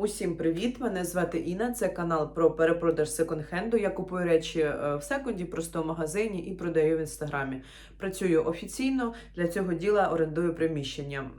Усім привіт! Мене звати Інна. Це канал про перепродаж секонд-хенду. Я купую речі е, в секонді, просто в магазині і продаю в інстаграмі. Працюю офіційно для цього діла орендую приміщення.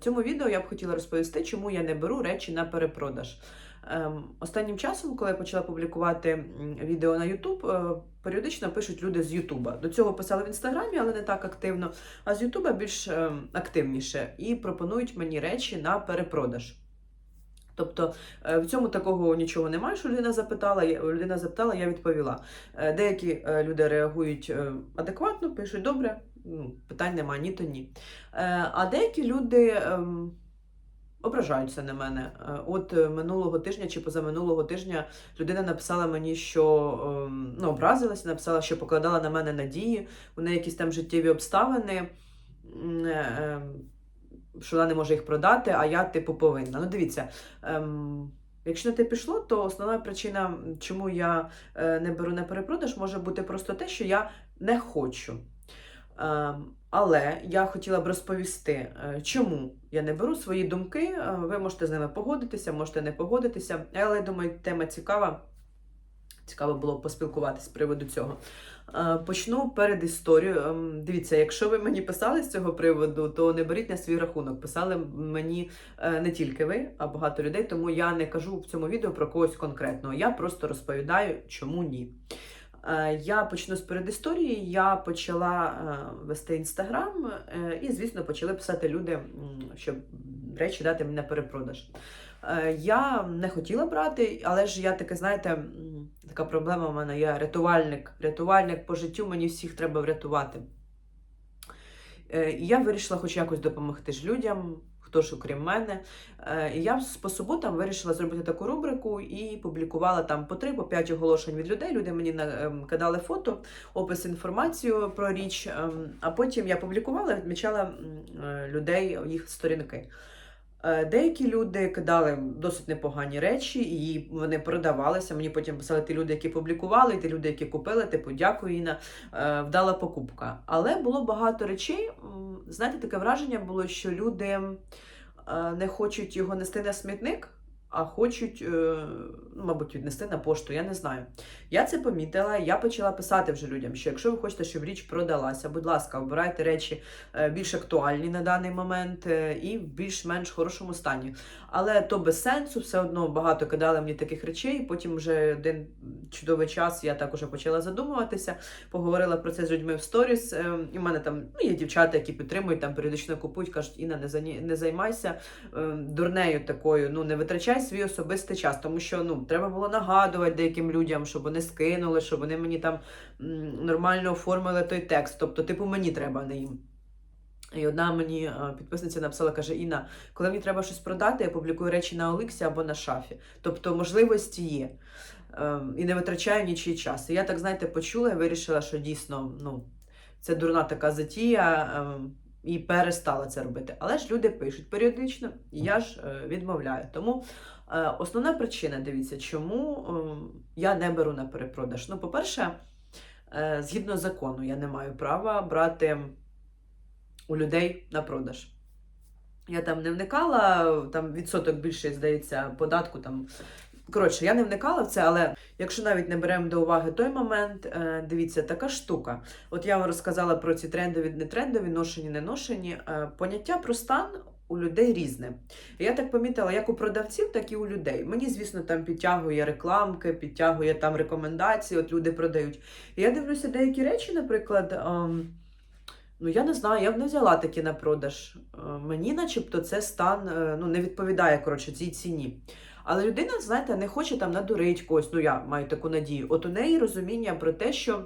В цьому відео я б хотіла розповісти, чому я не беру речі на перепродаж. Ем, Останнім часом, коли я почала публікувати відео на YouTube, е, періодично пишуть люди з Ютуба. До цього писали в інстаграмі, але не так активно. А з Ютуба більш ем, активніше і пропонують мені речі на перепродаж. Тобто е, в цьому такого нічого немає, що людина запитала, людина запитала, я відповіла. Е, Деякі е, люди реагують адекватно, пишуть добре, ну, питань немає, ні то ні. А деякі люди ем, ображаються на мене. От минулого тижня чи позаминулого тижня людина написала мені, що ем, ну, образилася, написала, що покладала на мене надії, у неї якісь там життєві обставини. Що вона не може їх продати, а я, типу, повинна. Ну, дивіться, ем, якщо на те пішло, то основна причина, чому я е, не беру на перепродаж, може бути просто те, що я не хочу. Ем, але я хотіла б розповісти, е, чому я не беру свої думки. е, Ви можете з ними погодитися, можете не погодитися. Але думаю, тема цікава. Цікаво було б поспілкуватися з приводу цього. Е, Почну перед історією. Ем, Дивіться, якщо ви мені писали з цього приводу, то не беріть на свій рахунок. Писали мені е, не тільки ви, а багато людей, тому я не кажу в цьому відео про когось конкретного. Я просто розповідаю, чому ні. Е, Я почну з передісторії. Я почала вести інстаграм, і, звісно, почали писати люди, щоб речі дати на перепродаж. Е, Я не хотіла брати, але ж я таке, знаєте, така проблема в мене. Я рятувальник. Рятувальник по життю, мені всіх треба врятувати. Е, І я вирішила хоч якось допомогти ж людям, хто ж окрім мене. Е, я по суботам вирішила зробити таку рубрику і публікувала там по 3 по 5 оголошень від людей. Люди мені ем, кидали фото, опис інформацію про річ. ем, А потім я публікувала, і відмічала людей їх сторінки. Е, Деякі люди кидали досить непогані речі, і вони продавалися. Мені потім писали ті люди, які публікували, і ті люди, які купили. Типу, дякую, Інна, е, вдала покупка. Але було багато речей. Знаєте, таке враження було, що люди е, не хочуть його нести на смітник, а хочуть, е, ну, мабуть, віднести на пошту. Я не знаю. Я це помітила. Я почала писати вже людям, що якщо ви хочете, щоб річ продалася, будь ласка, обирайте речі е, більш актуальні на даний момент е, і в більш-менш хорошому стані. Але то без сенсу, все одно багато кидали мені таких речей. Потім вже один чудовий час я також почала задумуватися, поговорила про це з людьми в сторіс. І в мене там ну, є дівчата, які підтримують, там періодично купують, кажуть, Інна, не займайся дурнею такою, ну не витрачай свій особистий час, тому що ну треба було нагадувати деяким людям, щоб вони скинули, щоб вони мені там нормально оформили той текст. Тобто, типу, мені треба, не їм. І одна мені е, підписниця написала, каже: Інна, коли мені треба щось продати, я публікую речі на Оликсі або на шафі. Тобто можливості є. Ем, І не витрачаю нічий час. І я так, знаєте, почула і вирішила, що дійсно ну, це дурна така затія, ем, і перестала це робити. Але ж люди пишуть періодично, і я ж е, відмовляю. Тому основна причина, дивіться, чому ем, я не беру на перепродаж. Ну, по-перше, е, згідно закону, я не маю права брати у людей на продаж. Я там не вникала, там відсоток більше, здається, податку там. Коротше, я не вникала в це, але якщо навіть не беремо до уваги той момент, е, дивіться, така штука. От я вам розказала про ці трендові, не трендові, ношені, не ношені. Е, Поняття про стан у людей різне. Я так помітила, як у продавців, так і у людей. Мені, звісно, там підтягує рекламки, підтягує там рекомендації, от люди продають. І я дивлюся деякі речі, наприклад. ем, Ну, я не знаю, я б не взяла такі на продаж. Е, Мені, начебто, це стан е, ну, не відповідає коротше, цій ціні. Але людина, знаєте, не хоче там надурити когось. Ну, я маю таку надію. От у неї розуміння про те, що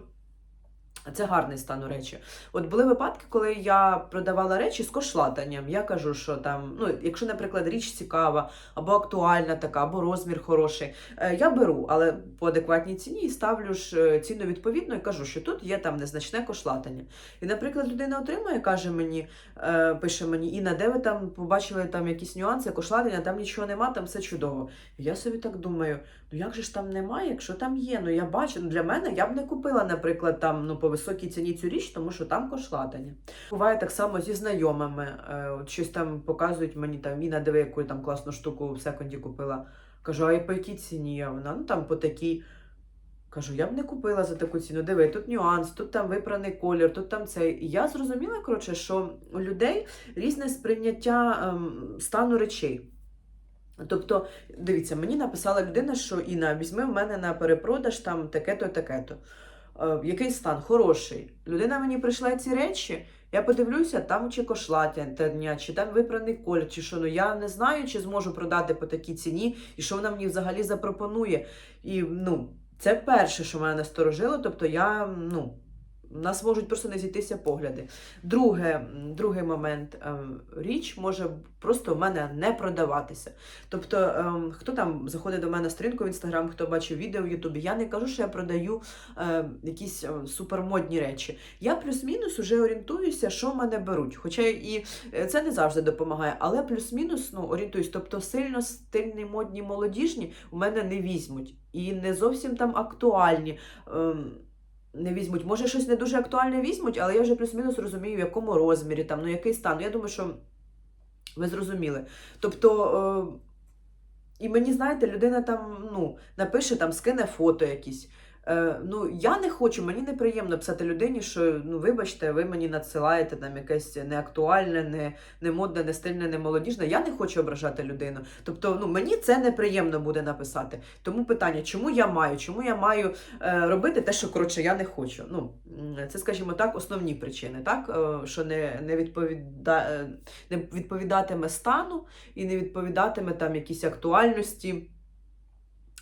це гарний стан у речі. От були випадки, коли я продавала речі з кошлатанням. Я кажу, що там, ну, якщо, наприклад, річ цікава, або актуальна така, або розмір хороший, е, я беру, але по адекватній ціні ставлю ж е, ціну відповідно і кажу, що тут є там незначне кошлатання. І, наприклад, людина отримує, каже мені, е, пише мені, Інна, де ви там побачили там якісь нюанси, кошлатання, там нічого нема, там все чудово. І я собі так думаю, ну як же ж там немає, якщо там є? Ну я бачу, для мене я б не купила, наприклад, там ну по високій ціні цю річ, тому що там кошлатання. Буває так само зі знайомими. Е, щось там показують мені там Іна, диви, яку там класну штуку в секонді купила. Кажу, а і по якій ціні? А вона ну там по такій. Кажу, я б не купила за таку ціну. Диви, тут нюанс, тут там випраний колір, тут там цей. І я зрозуміла, коротше, що у людей різне сприйняття ем, стану речей. Тобто, дивіться, мені написала людина, що Інна, візьми в мене на перепродаж там таке-то, таке-то. Е, який стан? Хороший. Людина мені прийшла ці речі. Я подивлюся, там чи кошлатня, чи там випраний колір, чи що. Ну я не знаю, чи зможу продати по такій ціні, і що вона мені взагалі запропонує. І ну, це перше, що мене насторожило. Тобто я, ну, нас можуть просто не зійтися погляди. Друге, другий момент. ем, Річ може просто в мене не продаватися. Тобто, ем, хто там заходить до мене на сторінку в інстаграм, хто бачив відео в Ютубі, я не кажу, що я продаю е, якісь супермодні речі. Я плюс-мінус уже орієнтуюся, що в мене беруть. Хоча і е, це не завжди допомагає, але плюс-мінус ну, орієнтуюсь. Тобто сильно стильні, модні, молодіжні у мене не візьмуть. І не зовсім там актуальні. Не візьмуть. Може, щось не дуже актуальне візьмуть, але я вже плюс-мінус розумію, в якому розмірі, там, ну який стан. Я думаю, що ви зрозуміли. Тобто, е, і мені, знаєте, людина там ну, напише, там, скине фото якісь. Е, ну, я не хочу, мені неприємно писати людині, що ну, вибачте, ви мені надсилаєте там якесь неактуальне, не, не модне, не стильне, не молодіжне. Я не хочу ображати людину. Тобто, ну, мені це неприємно буде написати. Тому питання, чому я маю? Чому я маю е, робити те, що коротше я не хочу? Ну, це, скажімо так, основні причини, так? Е, що не, не, відповіда, е, не відповідатиме стану і не відповідатиме там якісь актуальності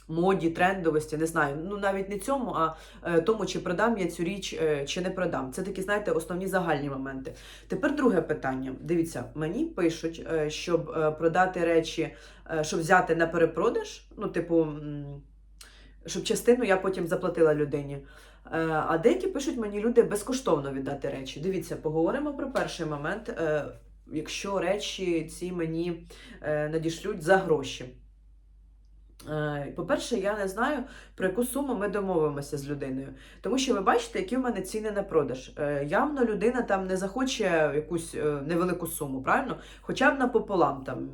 моді, трендовості, не знаю. Ну навіть не цьому, а е, тому, чи продам я цю річ, е, чи не продам. Це такі, знаєте, основні загальні моменти. Тепер друге питання. Дивіться, мені пишуть, е, щоб продати речі, щоб взяти на перепродаж, ну, типу, щоб частину я потім заплатила людині. А деякі пишуть мені люди безкоштовно віддати речі. Дивіться, поговоримо про перший момент. Якщо речі ці мені надішлють за гроші. Е, По-перше, я не знаю, про яку суму ми домовимося з людиною. Тому що ви бачите, які в мене ціни на продаж. Е, Явно людина там не захоче якусь е, невелику суму, правильно? Хоча б напополам там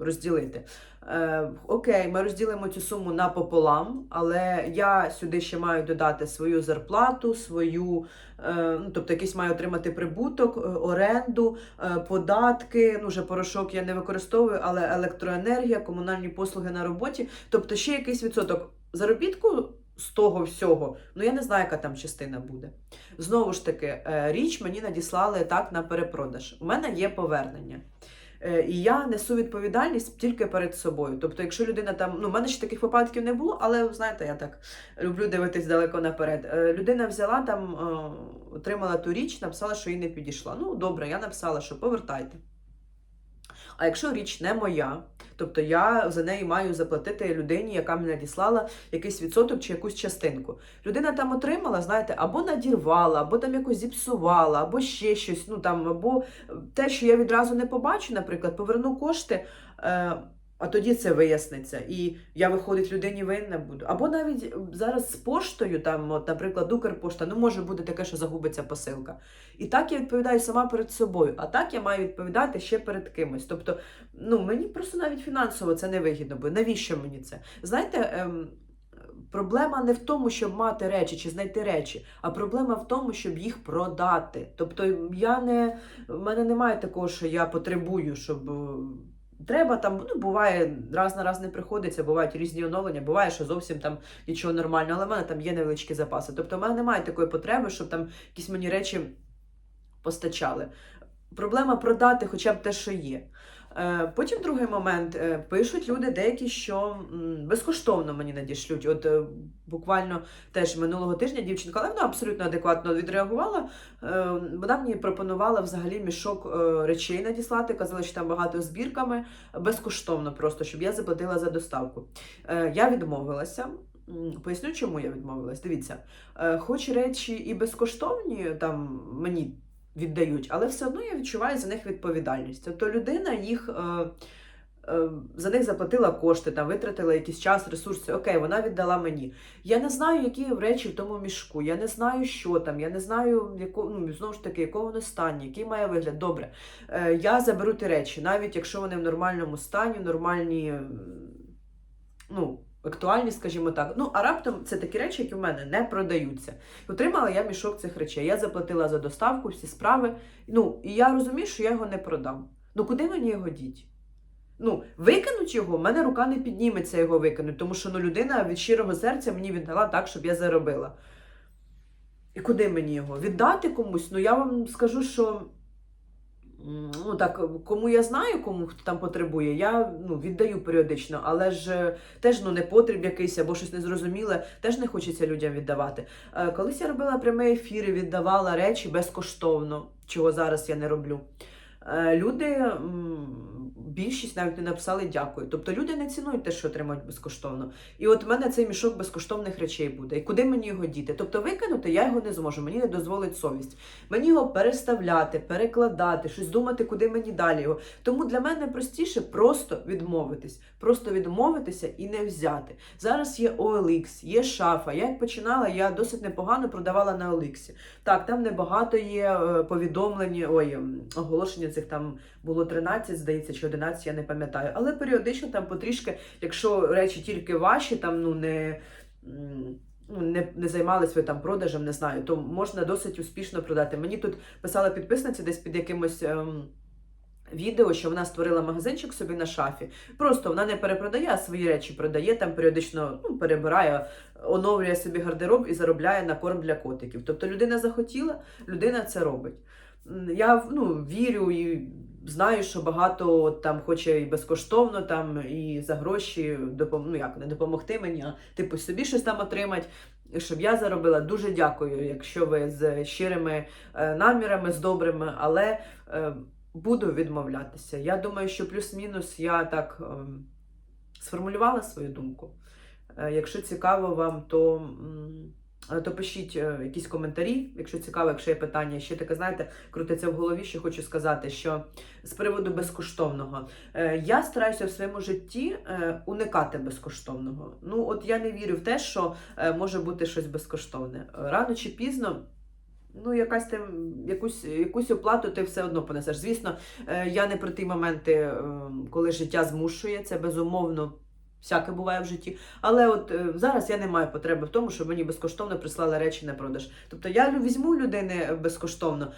розділити. Е, Окей, ми розділимо цю суму напополам, але я сюди ще маю додати свою зарплату, свою, е, ну, тобто якийсь маю отримати прибуток, е, оренду, е, податки. Ну, вже порошок я не використовую, але електроенергія, комунальні послуги на роботі. Тобто ще якийсь відсоток заробітку з того всього, ну я не знаю, яка там частина буде. Знову ж таки, е, річ мені надіслали так на перепродаж. У мене є повернення. Е, І я несу відповідальність тільки перед собою. Тобто, якщо людина там, ну, в мене ще таких випадків не було, але знаєте, я так люблю дивитись далеко наперед. Е, Людина взяла там, е, отримала ту річ, написала, що їй не підійшла. Ну, добре, я написала, що повертайте. А якщо річ не моя, тобто я за неї маю заплатити людині, яка мені надіслала якийсь відсоток чи якусь частинку. Людина там отримала, знаєте, або надірвала, або там якось зіпсувала, або ще щось. Ну там, або те, що я відразу не побачу, наприклад, поверну кошти. Е, а тоді це виясниться, і я, виходить, людині винна буду. Або навіть зараз з поштою, там, от, наприклад, Укрпошта, ну може бути таке, що загубиться посилка. І так я відповідаю сама перед собою, а так я маю відповідати ще перед кимось. Тобто, ну мені просто навіть фінансово це не вигідно, бо навіщо мені це? Знаєте, ем, проблема не в тому, щоб мати речі чи знайти речі, а проблема в тому, щоб їх продати. Тобто, я не в мене немає такого, що я потребую, щоб. Треба там, ну буває, раз на раз не приходиться, бувають різні оновлення, буває, що зовсім там нічого нормального, але в мене там є невеличкі запаси. Тобто в мене немає такої потреби, щоб там якісь мені речі постачали. Проблема продати хоча б те, що є. Е, Потім другий момент. Е, Пишуть люди деякі, що безкоштовно мені надішлють. От е, буквально теж минулого тижня дівчинка, але вона абсолютно адекватно відреагувала. Вона мені пропонувала взагалі мішок речей надіслати, казала, що там багато збірками, безкоштовно просто, щоб я заплатила за доставку. Я відмовилася. Поясню, чому я відмовилась. Дивіться, хоч речі і безкоштовні там мені віддають, але все одно я відчуваю за них відповідальність. Тобто людина їх е, е, за них заплатила кошти, там витратила якийсь час, ресурси. Окей, вона віддала мені. Я не знаю, які речі в тому мішку. Я не знаю, що там. Я не знаю, яко, ну, знову ж таки, якого воно стані, який має вигляд. Добре. Е, я заберу ті речі, навіть якщо вони в нормальному стані, нормальні, м, ну, актуальні, скажімо так. Ну, а раптом це такі речі, які в мене не продаються. Отримала я мішок цих речей. Я заплатила за доставку, всі справи. Ну, і я розумію, що я його не продам. Ну, куди мені його діть? Ну, викинуть його, в мене рука не підніметься його викинути, тому що ну, людина від щирого серця мені віддала так, щоб я заробила. І куди мені його? Віддати комусь? Ну, я вам скажу, що ну, так, кому я знаю, кому хто там потребує, я ну, віддаю періодично, але ж е, теж ну, не потріб якийсь або щось незрозуміле, теж не хочеться людям віддавати. Е, Колись я робила прямі ефіри, віддавала речі безкоштовно, чого зараз я не роблю. Е, Люди, більшість навіть не написали дякую. Тобто люди не цінують те, що отримують безкоштовно. І от в мене цей мішок безкоштовних речей буде. І куди мені його діти? Тобто викинути я його не зможу, мені не дозволить совість. Мені його переставляти, перекладати, щось думати, куди мені далі його. Тому для мене простіше просто відмовитись, просто відмовитися і не взяти. Зараз є OLX, є шафа. Я як починала, я досить непогано продавала на OLX. Так, там небагато є е, повідомлень, ой, оголошення цих там було 13, здається, чи 11, я не пам'ятаю. Але періодично там потрішки, якщо речі тільки ваші, там ну не. ну, Не, не займались ви там продажем, не знаю, то можна досить успішно продати. Мені тут писала підписниця десь під якимось ем, відео, що вона створила магазинчик собі на шафі. Просто вона не перепродає, а свої речі продає, там періодично ну, перебирає, оновлює собі гардероб і заробляє на корм для котиків. Тобто людина захотіла, людина це робить. Я ну, вірю і знаю, що багато там хоче і безкоштовно, там і за гроші допом... ну, як, не допомогти мені, а типу собі щось там отримати. Щоб я заробила, дуже дякую, якщо ви з щирими е, намірами, з добрими, але е, буду відмовлятися. Я думаю, що плюс-мінус я так ем, сформулювала свою думку. Е, Якщо цікаво вам, то, то пишіть е, якісь коментарі. Якщо цікаво, якщо є питання, ще таке, знаєте, крутиться в голові, що хочу сказати, що з приводу безкоштовного. Е, Я стараюся в своєму житті е, уникати безкоштовного. Ну, от я не вірю в те, що е, може бути щось безкоштовне. Рано чи пізно. Ну, якась там, якусь, якусь оплату ти все одно понесеш. Звісно, е, я не про ті моменти, е, коли життя змушує, це безумовно. Всяке буває в житті. Але от е, зараз я не маю потреби в тому, щоб мені безкоштовно прислали речі на продаж. Тобто я візьму людини безкоштовно,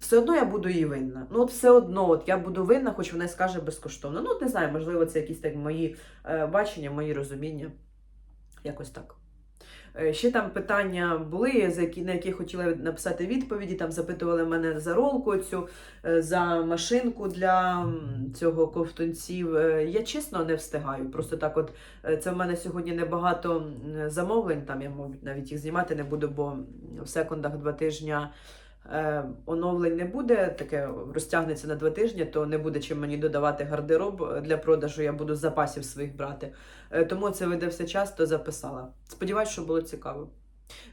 все одно я буду їй винна. Ну от все одно, от я буду винна, хоч вона скаже безкоштовно. Ну, от не знаю, можливо, це якісь так мої е, бачення, мої розуміння. Якось так. Е, Ще там питання були, на які хотіла написати відповіді. Там запитували мене за ролку цю, е, за машинку для цього ковтунців. Е, Я чесно не встигаю. Просто так, от це в мене сьогодні небагато замовлень. Там я, мабуть, навіть їх знімати не буду, бо в секундах два тижні е, оновлень не буде. Таке розтягнеться на два тижні, то не буде чим мені додавати гардероб для продажу. Я буду з запасів своїх брати. Е, Тому це видався час, то записала. Сподіваюсь, що було цікаво.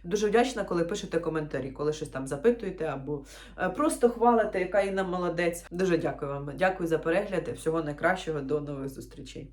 Дуже вдячна, коли пишете коментарі, коли щось там запитуєте або е, просто хвалите, яка Інна молодець. Дуже дякую вам. Дякую за перегляд. Всього найкращого. До нових зустрічей.